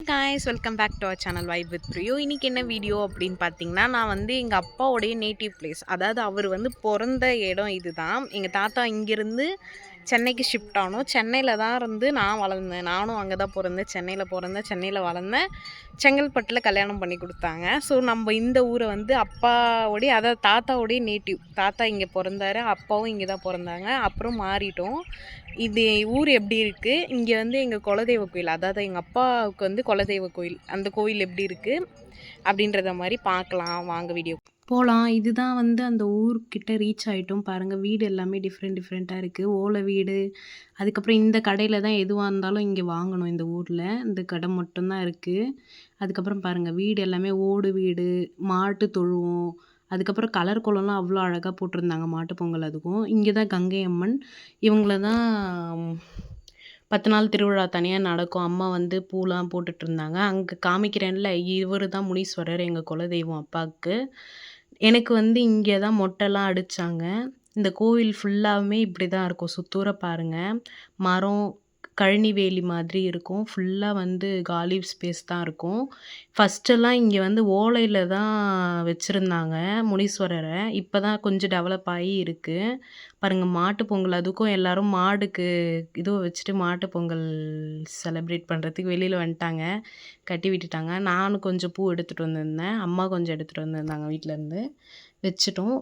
Guys welcome back to our channel vibe with Priyo இன்றைக்கி என்ன video அப்படின்னு பார்த்தீங்கன்னா நான் வந்து எங்கள் அப்பாவுடைய நேட்டிவ் பிளேஸ் அதாவது அவர் வந்து பிறந்த இடம் இதுதான். எங்கள் தாத்தா இங்கேருந்து சென்னைக்கு ஷிஃப்ட் ஆனோம். சென்னையில் தான் இருந்து நான் வளர்ந்தேன். நானும் அங்கே தான் பிறந்தேன். சென்னையில் பிறந்தேன். சென்னையில் வளர்ந்தேன். செங்கல்பட்டில் கல்யாணம் பண்ணி கொடுத்தாங்க. ஸோ நம்ம இந்த ஊரை வந்து அப்பாவோடைய அதாவது தாத்தாவோடைய நேட்டிவ் தாத்தா இங்கே பிறந்தாரு. அப்பாவும் இங்கே தான் பிறந்தாங்க. அப்புறம் மாறிட்டோம். இது ஊர் எப்படி இருக்குது இங்கே வந்து எங்கள் குலதெய்வ கோயில் அதாவது எங்கள் அப்பாவுக்கு வந்து குலதெய்வ கோயில். அந்த கோயில் எப்படி இருக்குது அப்படின்றத மாதிரி பார்க்கலாம். வாங்க வீடியோ போகலாம் இதுதான் வந்து அந்த ஊர்கிட்ட ரீச் ஆகிட்டோம் பாருங்கள் வீடு எல்லாமே டிஃப்ரெண்ட் டிஃப்ரெண்ட்டாக இருக்குது ஓலை வீடு அதுக்கப்புறம் இந்த கடையில் தான் எதுவாக இருந்தாலும் இங்கே வாங்கணும் இந்த ஊரில். இந்த கடை மட்டும்தான் இருக்குது அதுக்கப்புறம் பாருங்கள் வீடு எல்லாமே ஓடு வீடு மாட்டு தொழுவோம். அதுக்கப்புறம் கலர் கோலம்லாம் அவ்வளோ அழகாக போட்டிருந்தாங்க மாட்டு பொங்கல் அதுக்கும். இங்கே தான் கங்கை அம்மன். இவங்கள தான் பத்து நாள் திருவிழா தனியாக நடக்கும். அம்மா வந்து பூலாம் போட்டுட்ருந்தாங்க அங்கே காமிக்கிறேன்ல இவர் தான் முனீஸ்வரர் எங்கள் குலதெய்வம் அப்பாவுக்கு. எனக்கு வந்து இங்கே தான் மொட்டைலாம் அடித்தாங்க இந்த கோவில் ஃபுல்லாகவுமே இப்படி தான் இருக்கும். சுத்தூர பாருங்கள் மரம் கழனி வேலி மாதிரி இருக்கும். ஃபுல்லாக வந்து காலி ஸ்பேஸ் தான் இருக்கும். ஃபஸ்ட்டெல்லாம் இங்கே வந்து ஓலையில் தான் வச்சுருந்தாங்க முனீஸ்வரரை. இப்போ தான் கொஞ்சம் டெவலப் ஆகி இருக்குது பாருங்கள் மாட்டு பொங்கல் அதுக்கும் எல்லோரும் மாடுக்கு இதுவை வச்சுட்டு மாட்டு பொங்கல் செலிப்ரேட் பண்ணுறதுக்கு வெளியில் வந்துட்டாங்க. கட்டி விட்டுட்டாங்க. நானும் கொஞ்சம் பூ எடுத்துகிட்டு வந்திருந்தேன். அம்மா கொஞ்சம் எடுத்துகிட்டு வந்திருந்தாங்க வீட்டிலேருந்து வச்சுட்டோம்.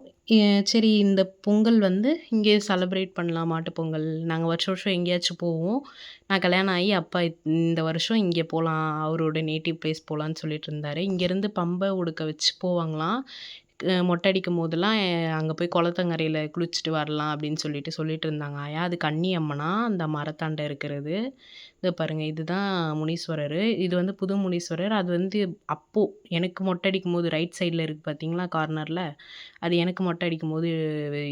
சரி இந்த பொங்கல் வந்து இங்கேயே செலப்ரேட் பண்ணலாம் மாட்டு பொங்கல். நாங்கள் வருஷம் வருஷம் எங்கேயாச்சும் போவோம். நான் கல்யாணம் ஆகி அப்பா இந்த வருஷம் இங்கே போகலாம் அவரோட நேட்டிவ் பிளேஸ் போகலான்னு சொல்லிட்டு இருந்தார். இங்கேருந்து பம்பை உடுக்க வச்சு போவாங்களாம். மொட்டை அடிக்கும் போதெல்லாம் அங்கே போய் குளத்தங்கரையில் குளிச்சுட்டு வரலாம் அப்படின்னு சொல்லிட்டு சொல்லிட்டு இருந்தாங்க ஆயா. அது கன்னி அம்மனா அந்த மரத்தாண்ட இருக்கிறது. இது பாருங்கள் இதுதான் முனீஸ்வரர். இது வந்து புது முனீஸ்வரர். அது வந்து அப்போது எனக்கு மொட்டை அடிக்கும் போது ரைட் சைடில் இருக்குது பார்த்தீங்களா கார்னரில் அது எனக்கு மொட்டை அடிக்கும் போது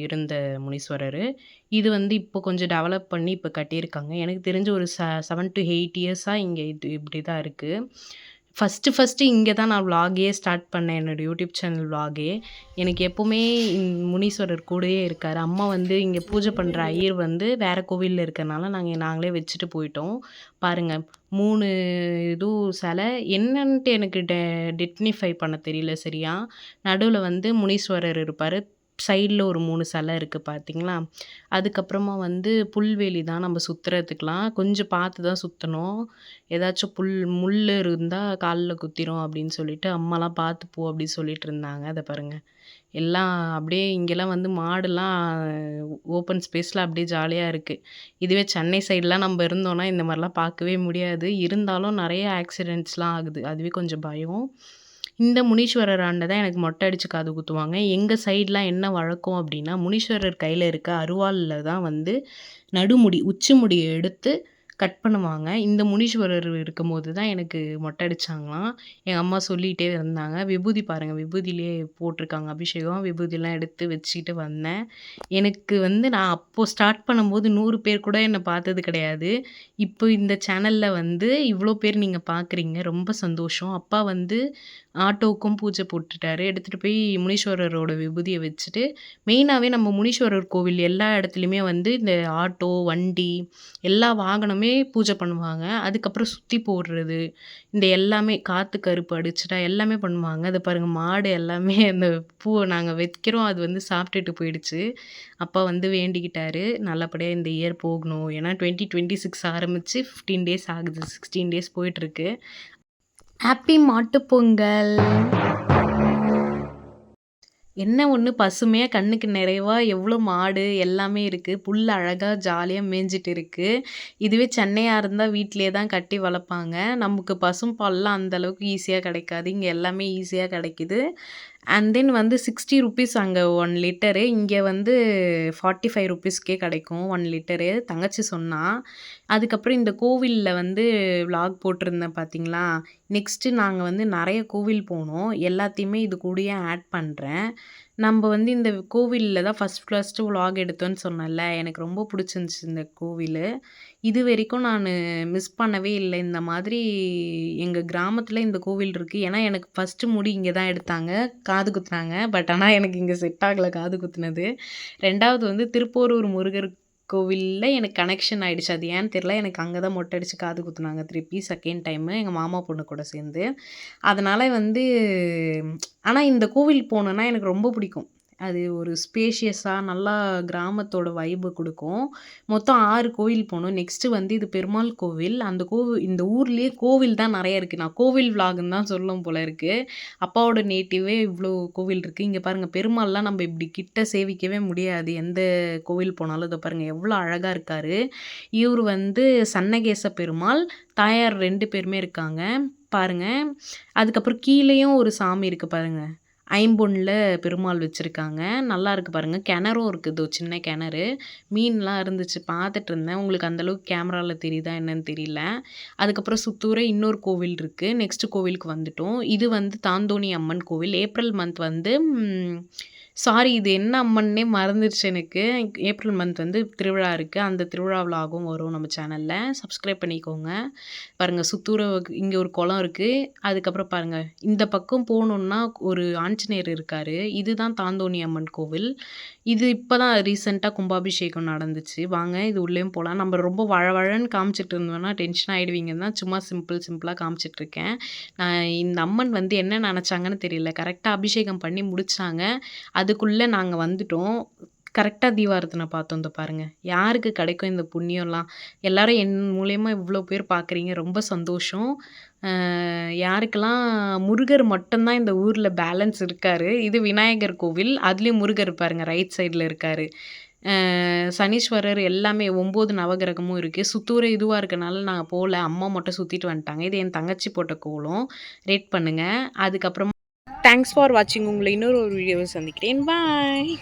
இருந்த முனீஸ்வரர். இது வந்து இப்போ கொஞ்சம் டெவலப் பண்ணி இப்போ கட்டியிருக்காங்க. எனக்கு தெரிஞ்ச ஒரு ச செவன் டு எயிட் இயர்ஸாக இங்கே இது இப்படி தான் இருக்குது ஃபஸ்ட்டு ஃபஸ்ட்டு இங்கே தான் நான் விலாகே ஸ்டார்ட் பண்ணேன். என்னோடய யூடியூப் சேனல் விலாகே எனக்கு எப்போவுமே முனீஸ்வரர் கூடயே இருக்கார். அம்மா வந்து இங்கே பூஜை பண்ணுற ஐயர் வந்து வேறு கோவிலில் இருக்கிறனால நாங்கள் நாங்களே வச்சுட்டு போயிட்டோம். பாருங்கள் மூணு இதுவும் சிலை. என்னன்ட்டு எனக்கு டெ டெட்னிஃபை பண்ண தெரியல சரியா. நடுவில் வந்து முனீஸ்வரர் இருப்பார். சைடில் ஒரு மூணு சிலை இருக்குது பார்த்தீங்களா அதுக்கப்புறமா வந்து புல்வெளி தான் நம்ம சுற்றுறதுக்குலாம் கொஞ்சம் பார்த்து தான் சுற்றணும் ஏதாச்சும் புல் முள் இருந்தால் காலில் குத்திரும் அப்படின்னு சொல்லிட்டு அம்மாலாம் பார்த்து போ அப்படின்னு சொல்லிட்டு இருந்தாங்க. அதை பாருங்கள் எல்லாம் அப்படியே இங்கெல்லாம் வந்து மாடுலாம் ஓப்பன் ஸ்பேஸில் அப்படியே ஜாலியாக இருக்குது இதுவே சென்னை சைடெலாம் நம்ம இருந்தோன்னா இந்த மாதிரிலாம் பார்க்கவே முடியாது. இருந்தாலும் நிறைய ஆக்சிடெண்ட்ஸ்லாம் ஆகுது. அதுவே கொஞ்சம் பயம். இந்த முனீஸ்வரர் ஆண்டை தான் எனக்கு மொட்டை அடித்து காது குத்துவாங்க. எங்கள் சைட்லாம் என்ன வழக்கம் அப்படின்னா முனீஸ்வரர் கையில் இருக்க அருவாளில் தான் வந்து நடுமுடி உச்சி முடியை எடுத்து கட் பண்ணுவாங்க. இந்த முனீஸ்வரர் இருக்கும்போது தான் எனக்கு மொட்டை அடித்தாங்களாம் எங்கள் அம்மா சொல்லிகிட்டே இருந்தாங்க. விபூதி பாருங்கள் விபூதியிலே போட்டிருக்காங்க அபிஷேகம். விபூதிலாம் எடுத்து வச்சுக்கிட்டு வந்தேன். எனக்கு வந்து நான் அப்போது ஸ்டார்ட் பண்ணும்போது நூறு பேர் கூட என்னை பார்த்தது கிடையாது. இப்போ இந்த சேனலில் வந்து இவ்வளோ பேர் நீங்கள் பார்க்குறீங்க ரொம்ப சந்தோஷம். அப்பா வந்து ஆட்டோவுக்கும் பூஜை போட்டுட்டாரு. எடுத்துகிட்டு போய் முனீஸ்வரரோட விபூதியை வச்சுட்டு மெயினாகவே நம்ம முனீஸ்வரர் கோவில் எல்லா இடத்துலையுமே வந்து இந்த ஆட்டோ வண்டி எல்லா வாகனமே பூஜை பண்ணுவாங்க. அதுக்கப்புறம் சுற்றி போடுறது இந்த எல்லாமே காற்று கருப்பு அடிச்சுட்டா எல்லாமே பண்ணுவாங்க. அதை பாருங்கள் மாடு எல்லாமே அந்த பூவை நாங்கள் வைக்கிறோம். அது வந்து சாப்பிட்டுட்டு போயிடுச்சு. அப்பா வந்து வேண்டிக்கிட்டாரு. நல்லபடியாக இந்த இயர் போகணும். ஏன்னா டுவெண்ட்டி டுவெண்ட்டி சிக்ஸ் ஆரம்பித்து ஃபிஃப்டீன் டேஸ் ஆகுது. சிக்ஸ்டீன் டேஸ் போயிட்டுருக்கு. ஹாப்பி மாட்டுப்பொங்கல் என்ன ஒன்று பசுமையாக கண்ணுக்கு நிறைவாக எவ்வளோ மாடு? எல்லாமே இருக்குது புல் அழகாக ஜாலியாக மேய்ஞ்சிட்டு இருக்குது இதுவே சென்னையாக இருந்தால் வீட்டிலே தான் கட்டி வளர்ப்பாங்க. நமக்கு பசும் பால்லாம் அந்தளவுக்கு ஈஸியாக கிடைக்காது. இங்கே எல்லாமே ஈஸியாக கிடைக்கிது. அண்ட் தென் வந்து சிக்ஸ்டி ருபீஸ் அங்கே ஒன் லிட்டரு இங்கே வந்து ஃபார்ட்டி ஃபைவ் ருபீஸ்க்கே கிடைக்கும் ஒன் லிட்டரு தங்கச்சி சொன்னால் அதுக்கப்புறம் இந்த கோவிலில் வந்து விலாக் போட்டிருந்தேன் பார்த்தீங்களா நெக்ஸ்ட்டு நாங்கள் வந்து நிறைய கோவில் போனோம். எல்லாத்தையுமே இது கூடயே ஆட் பண்ணுறேன் நம்ம வந்து இந்த கோவிலில் தான் ஃபஸ்ட் ஃபஸ்ட்டு விலாக் எடுத்தோன்னு சொன்னேன்ல. எனக்கு ரொம்ப பிடிச்சிருந்துச்சி இந்த கோவில். இது வரைக்கும் நான் மிஸ் பண்ணவே இல்லை. இந்த மாதிரி எங்கள் கிராமத்தில் இந்த கோவில் இருக்குது ஏன்னா எனக்கு ஃபஸ்ட்டு முடி இங்கே தான் எடுத்தாங்க. காது குத்துனாங்க. பட் ஆனால் எனக்கு இங்கே செட் ஆகலை காது குத்துனது. ரெண்டாவது வந்து திருப்போரூர் முருகர் கோவிலில் எனக்கு கனெக்ஷன் ஆகிடுச்சு அது ஏன்னு தெரியல. எனக்கு அங்கே தான் மொட்டை அடித்து காது குத்துனாங்க. திருப்பி செகண்ட் டைமு எங்கள் மாமா பொண்ணு கூட சேர்ந்து. அதனால் வந்து ஆனால் இந்த கோவில் போனேன்னா எனக்கு ரொம்ப பிடிக்கும். அது ஒரு ஸ்பேஷியஸாக நல்லா கிராமத்தோட வைபு கொடுக்கும் மொத்தம் ஆறு கோவில் போனோம். நெக்ஸ்ட்டு வந்து இது பெருமாள் கோவில். அந்த கோவில் இந்த ஊர்லேயே கோவில் தான் நிறைய இருக்குது நான் கோவில் விலாகுன்னு தான் சொல்லும் போல இருக்குது அப்பாவோட நேட்டிவே இவ்வளோ கோவில் இருக்குது இங்கே பாருங்கள் பெருமாள்லாம் நம்ம இப்படி கிட்ட சேவிக்கவே முடியாது. எந்த கோவில் போனாலும் இதை பாருங்கள் எவ்வளோ அழகாக இருக்காரு. இவர் வந்து சன்னகேச பெருமாள். தாயார் ரெண்டு பேருமே இருக்காங்க. பாருங்கள் அதுக்கப்புறம் கீழேயும் ஒரு சாமி இருக்குது பாருங்கள் ஐம்பொன்னில் பெருமாள் வச்சுருக்காங்க நல்லா பாருங்கள் கிணறும் இருக்குது சின்ன கிணறு. மீன்லாம் இருந்துச்சு பார்த்துட்டு இருந்தேன். உங்களுக்கு அந்தளவுக்கு கேமராவில் தெரியுதா என்னன்னு தெரியல. அதுக்கப்புறம் சுத்தூர இன்னொரு கோவில் இருக்குது நெக்ஸ்ட்டு கோவிலுக்கு வந்துட்டோம். இது வந்து தாந்தோணி அம்மன் கோவில். ஏப்ரல் மந்த் வந்து சாரி இது என்ன அம்மன்னே மறந்துடுச்சு எனக்கு. ஏப்ரல் மந்த் வந்து திருவிழா இருக்குது அந்த திருவிழா விளாகும் வரும் நம்ம சேனலில் சப்ஸ்கிரைப் பண்ணிக்கோங்க. பாருங்கள் சுத்தூர இங்கே ஒரு குளம் இருக்குது அதுக்கப்புறம் பாருங்கள் இந்த பக்கம் போகணுன்னா ஒரு ஆஞ்சநேயர் இருக்காரு. இதுதான் தாந்தோணி அம்மன் கோவில். இது இப்போ தான் ரீசெண்டாக கும்பாபிஷேகம் நடந்துச்சு. வாங்க இது உள்ளேயும் போகலாம் நம்ம ரொம்ப வழவழன்னு காமிச்சிட்டு இருந்தோம்னா டென்ஷன் ஆயிடுவீங்கன்னு தான் சும்மா சிம்பிள் சிம்பிளாக காமிச்சிட்ருக்கேன் நான் இந்த அம்மன் வந்து என்ன நினச்சாங்கன்னு தெரியல. கரெக்டாக அபிஷேகம் பண்ணி முடித்தாங்க அதுக்குள்ளே நாங்கள் வந்துட்டோம். கரெக்டாக தீபாரத்தனை பார்த்தோம். இந்த பாருங்கள் யாருக்கு கிடைக்கும் இந்த புண்ணியம்லாம்? எல்லாரும் என் மூலயமா இவ்வளோ பேர் பார்க்குறீங்க. ரொம்ப சந்தோஷம். யாருக்கெல்லாம் முருகர் மட்டும்தான் இந்த ஊரில் பேலன்ஸ் இருக்கார் இது விநாயகர் கோவில். அதுலேயும் முருகர் பாருங்கள் ரைட் சைடில் இருக்கார் சனீஸ்வரர் எல்லாமே ஒம்பது நவகிரகமும் இருக்குது சுத்தூர இதுவாக இருக்கனால நாங்கள் போகல அம்மா மட்டும் சுற்றிட்டு வந்துட்டாங்க. இது என் தங்கச்சி போட்ட கோலம். ரேட் பண்ணுங்கள் அதுக்கப்புறம் தேங்க்ஸ் ஃபார் வாட்சிங். உங்களை இன்னொரு ஒரு வீடியோவை சந்திக்கிறேன். பாய்.